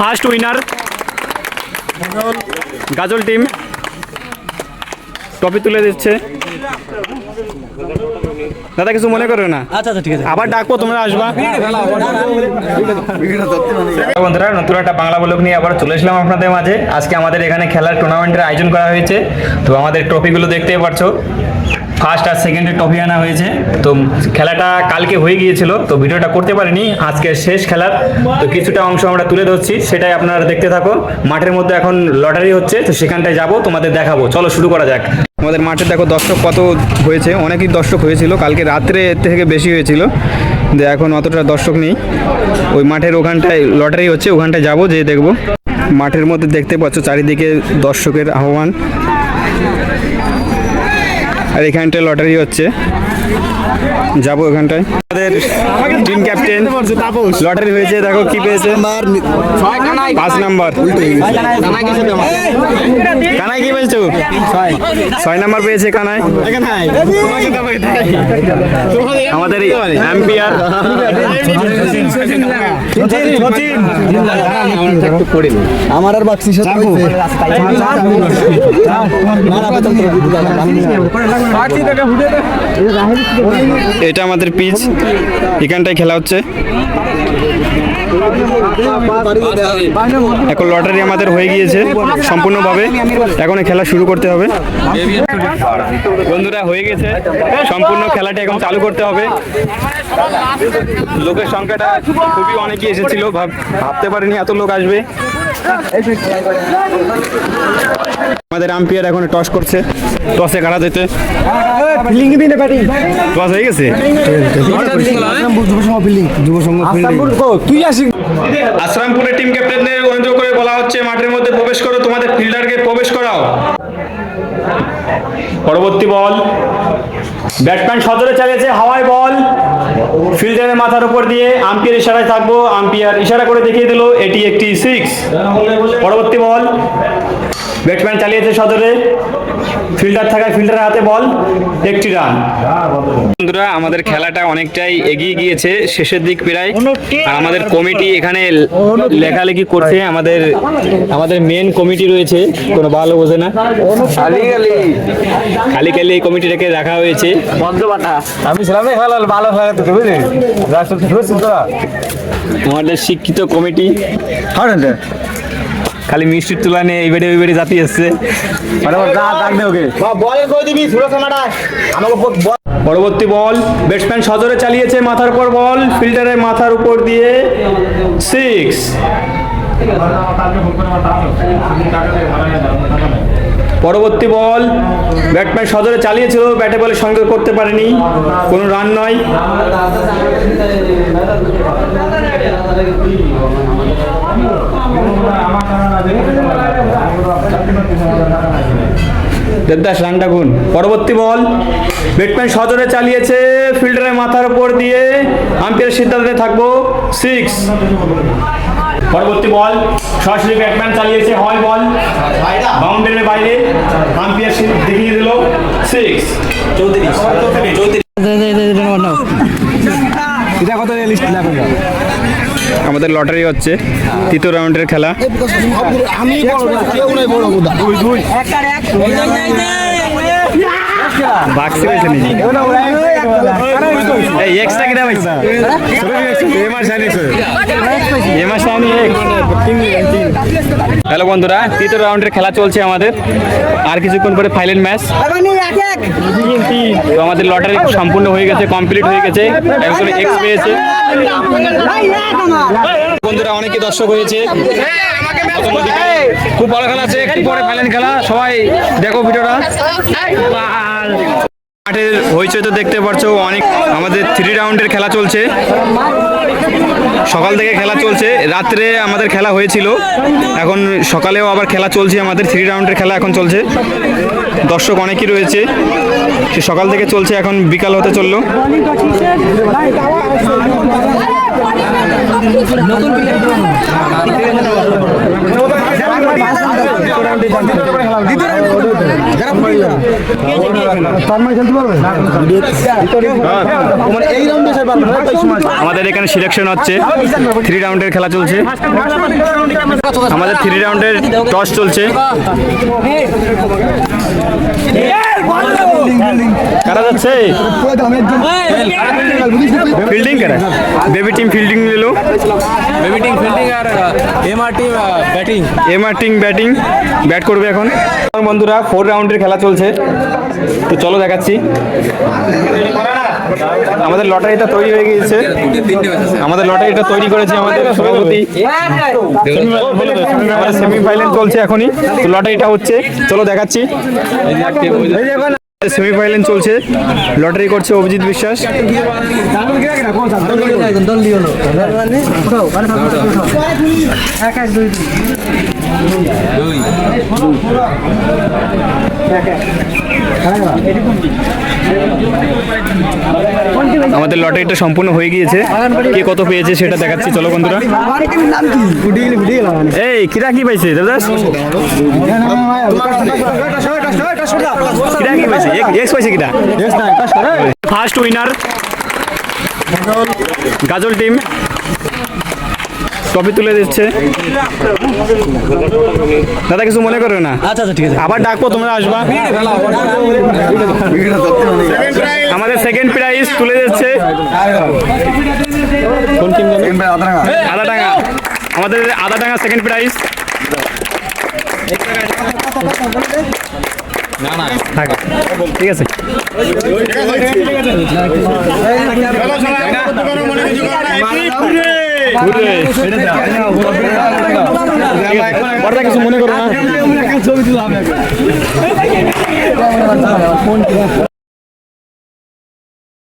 First winner গাজল team টপি তুলে দিচ্ছে। দাদা কিছু মনে করো না? আচ্ছা আচ্ছা ঠিক আছে। আবার ডাকবো তোমরা আসবা। বন্ধুরা নতুন একটা বাংলা ব্লগ নিয়ে আবার চলে এসলাম আপনাদের মাঝে। আজকে আমাদের এখানে খেলার টুর্নামেন্টের আয়োজন করা হয়েছে। তো আমাদের ট্রফিগুলো দেখতেই পাচ্ছ ফার্স্ট আর সেকেন্ডের ট্রফি আনা হয়েছে। তো খেলাটা কালকে হয়ে গিয়েছিল, তো ভিডিওটা করতে পারিনি, আজকে শেষ খেলার তো কিছুটা অংশ আমরা তুলে ধরছি, সেটাই আপনারা দেখতে থাকো মাঠের মধ্যে এখন লটারি হচ্ছে, তো সেখানটায় যাব, তোমাদের দেখাবো। চলো শুরু করা যাক। আমাদের মাঠে দেখো দর্শক কত হয়েছে, অনেকই দর্শক হয়েছিল, কালকে রাত্রে এর থেকে বেশি হয়েছিল। যে এখন অতটা দর্শক নেই। ওই মাঠের ওখানটায় লটারি হচ্ছে, ওখানটায় যাব, যেয়ে দেখব। মাঠের মধ্যে দেখতে পাচ্ছ চারিদিকে দর্শকের আহ্বান। আর এখানটায় লটারি হচ্ছে। যাব ওখানটায় আমাদের টিম ক্যাপ্টেন লটারি হয়েছে দেখো কি পেয়েছে। পাঁচ নাম্বার কানাই কি পেয়েছ? ছয় নাম্বার পেয়েছে কানাই। আমাদের এম্পিয়ার আমার আর বাক্সি সাথে এটা আমাদের পিচ। এখানটায় খেলা হচ্ছে। এখন লটারি আমাদের হয়ে গিয়েছে সম্পূর্ণভাবে। এখন খেলা শুরু করতে হবে। বন্ধুরা হয়ে গেছে। সম্পূর্ণ খেলাটা এখন চালু করতে হবে। লোকের সংখ্যাটা খুবই অনেকই এসেছিল। ভাব- ভাবতে পারিনি এত লোক আসবে। আমাদের আম্পিয়ার এখন টস করছে। টসে কাটা যেতে টস হয়ে গেছে? তুই আসি আশ্রামপুরের টিম ক্যাপ্টেনদের অনুরোধ করে বলা হচ্ছে, মাঠের মধ্যে প্রবেশ করো, তোমাদের ফিল্ডারকে প্রবেশ করাও। পরবর্তী বল। ব্যাটম্যান সজোরে চালিয়েছে, হাওয়ায় বল। ফিল্ডারের মাথার উপর দিয়ে আম্পিয়ার ইশারায় থাকব। আম্পিয়ার ইশারা করে দেখিয়ে দিল, এটি একটি সিক্স পরবর্তী বল। ব্যাটম্যান চালিয়েছে সজোরে। ফিল্ডার থাকায় ফিল্ডারের হাতে বল একটি রান। বন্ধুরা আমাদের খেলাটা অনেকটাই এগিয়ে গিয়েছে শেষের দিক প্রায়। আর আমাদের কমিটি এখানে লেখালেখি করছে আমাদের আমাদের মেন কমিটি রয়েছে কোনো ভালো বোঝে না। খালি খালি এই কমিটিটাকে রাখা হয়েছে। আমি ছিলাম ভালো খেলা তো বুঝলি? রাস্তা তো বুঝছিস তো আমাদের শিক্ষিত কমিটি। হ্যাঁ খালি মিষ্টির তুলা নিয়ে এই বেড়ে ওই বেড়ে জাতি আসছে মানে পরবর্তী বল ব্যাটসম্যান সজোরে চালিয়েছে মাথার উপর বল ফিল্ডারের মাথার উপর দিয়ে সিক্স পরবর্তী বল ব্যাটম্যান সজোরে চালিয়েছিল ব্যাটে বলে সঙ্গে করতে পারেনি কোনো রান নয়। দেবদাস রানটা গুণ পরবর্তী বল। ব্যাটম্যান সজোরে চালিয়েছে ফিল্ডারের মাথার উপর দিয়ে আম্পায়ারের সিদ্ধান্তে থাকব সিক্স পরবর্তী বল সরাসরি ব্যাটম্যান চালিয়েছে হয় বল বাউন্ডারির বাইরে আম্পায়ার দেখিয়ে দিল সিক্স এটা কত লিস্ট আমাদের লটারি হচ্ছে তৃতীয় রাউন্ডের খেলা। আমি কেউ হ্যালো বন্ধুরা, তৃতীয় রাউন্ডের খেলা চলছে আমাদের। আর কিছুক্ষণ পরে ফাইনাল ম্যাচ তো আমাদের লটারি সম্পূর্ণ হয়ে গেছে কমপ্লিট হয়ে গেছে। এক্স পেয়েছে। বন্ধুরা, অনেকে দর্শক হয়েছে। খুব ভালো খেলা আছে, একটু পরে ফাইনাল খেলা। সবাই দেখো ভিডিওটা। মাঠের হইচই তো দেখতে পারছ, অনেক আমাদের থ্রি রাউন্ডের খেলা চলছে। সকাল থেকে খেলা চলছে, রাত্রে আমাদের খেলা হয়েছিল। এখন সকালেও আবার খেলা চলছে, আমাদের থ্রি রাউন্ডের খেলা এখন চলছে। দর্শক অনেকই রয়েছে, সে সকাল থেকে চলছে, এখন বিকাল হতে চলল এই রাউন্ডে স্যার পারবে না তাই সময় আমাদের এখানে সিলেকশন হচ্ছে। থ্রি রাউন্ডের খেলা চলছে। আমাদের থ্রি রাউন্ডের টস চলছে। কারা যাচ্ছে? ফিল্ডিং কারা বেবি টিম ফিল্ডিং নিল ব্যাটিং ফিল্ডিং আর team batting team batting bat করবে এখন বন্ধুরা ফোর রাউন্ডের খেলা চলছে তো চলো দেখাচ্ছি আমাদের লটারিটা তৈরি হয়ে গিয়েছে। আমাদের লটারিটা তৈরি করেছে আমাদের সভাপতি। আমাদের সেমিফাইনাল চলছে এখনই। তো লটারিটা হচ্ছে। চলো দেখাচ্ছি। সেমিফাইনাল চলছে। লটারি করছে অভিজিৎ বিশ্বাস। আমাদের লটারিটা সম্পূর্ণ হয়ে গিয়েছে। কে কত পেয়েছে সেটা দেখাচ্ছি। চলো বন্ধুরা। এই কিরা কি পাইছে? দেবদাস? কিরা কি পাইছে? এক- এক্স পাইছে কিরা? First winner. গাজল টিম। ট্রফি তুলে দিচ্ছে। দাদা কিছু মনে করো না? আচ্ছা আচ্ছা ঠিক আছে। আবার ডাকবো তোমরা আসবা। আমাদের সেকেন্ড প্রাইজ তুলে দিচ্ছে কোন টিম আদাডাঙ্গা। আমাদের আদাডাঙ্গা সেকেন্ড প্রাইজ থাক, ঠিক আছে। কিছু মনে করো না।